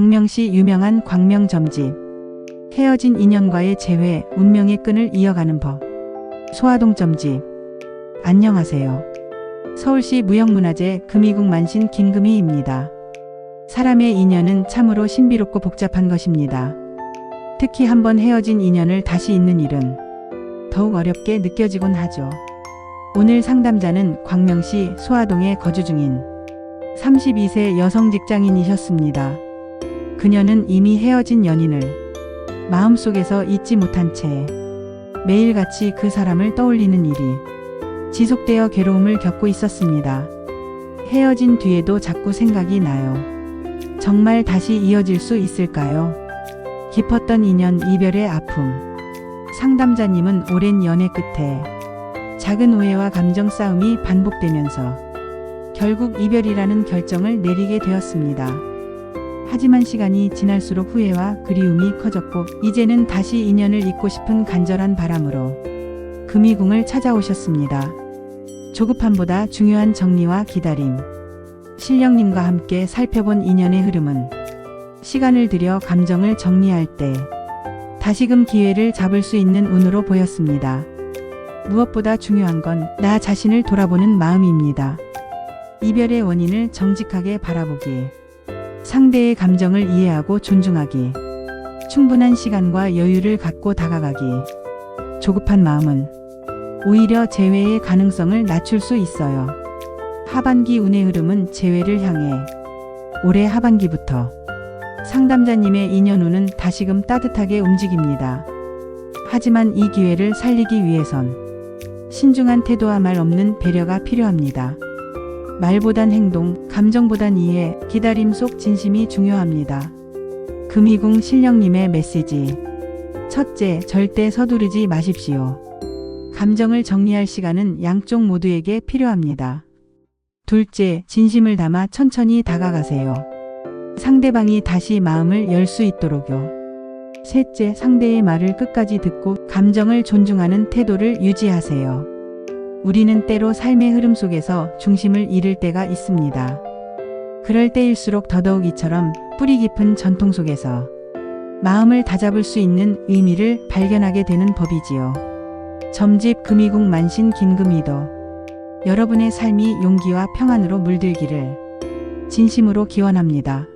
광명시 유명한 광명점집. 헤어진 인연과의 재회, 운명의 끈을 이어가는 법. 소화동점집. 안녕하세요. 서울시 무형문화재 금이국 만신 김금희입니다. 사람의 인연은 참으로 신비롭고 복잡한 것입니다. 특히 한번 헤어진 인연을 다시 잇는 일은 더욱 어렵게 느껴지곤 하죠. 오늘 상담자는 광명시 소화동에 거주 중인 32세 여성 직장인이셨습니다. 그녀는 이미 헤어진 연인을 마음속에서 잊지 못한 채 매일같이 그 사람을 떠올리는 일이 지속되어 괴로움을 겪고 있었습니다. 헤어진 뒤에도 자꾸 생각이 나요. 정말 다시 이어질 수 있을까요? 깊었던 인연 이별의 아픔. 상담자님은 오랜 연애 끝에 작은 오해와 감정 싸움이 반복되면서 결국 이별이라는 결정을 내리게 되었습니다. 하지만 시간이 지날수록 후회와 그리움이 커졌고 이제는 다시 인연을 잇고 싶은 간절한 바람으로 금이궁을 찾아오셨습니다. 조급함보다 중요한 정리와 기다림. 신령님과 함께 살펴본 인연의 흐름은 시간을 들여 감정을 정리할 때 다시금 기회를 잡을 수 있는 운으로 보였습니다. 무엇보다 중요한 건 나 자신을 돌아보는 마음입니다. 이별의 원인을 정직하게 바라보기. 상대의 감정을 이해하고 존중하기. 충분한 시간과 여유를 갖고 다가가기. 조급한 마음은 오히려 재회의 가능성을 낮출 수 있어요. 하반기 운의 흐름은 재회를 향해 올해 하반기부터 상담자님의 인연 운은 다시금 따뜻하게 움직입니다. 하지만 이 기회를 살리기 위해선 신중한 태도와 말 없는 배려가 필요합니다. 말보단 행동, 감정보단 이해, 기다림 속 진심이 중요합니다. 금희궁 신령님의 메시지. 첫째, 절대 서두르지 마십시오. 감정을 정리할 시간은 양쪽 모두에게 필요합니다. 둘째, 진심을 담아 천천히 다가가세요. 상대방이 다시 마음을 열 수 있도록요. 셋째, 상대의 말을 끝까지 듣고 감정을 존중하는 태도를 유지하세요. 우리는 때로 삶의 흐름 속에서 중심을 잃을 때가 있습니다. 그럴 때일수록 더더욱 이처럼 뿌리 깊은 전통 속에서 마음을 다잡을 수 있는 의미를 발견하게 되는 법이지요. 점집 금이국 만신 긴금이도 여러분의 삶이 용기와 평안으로 물들기를 진심으로 기원합니다.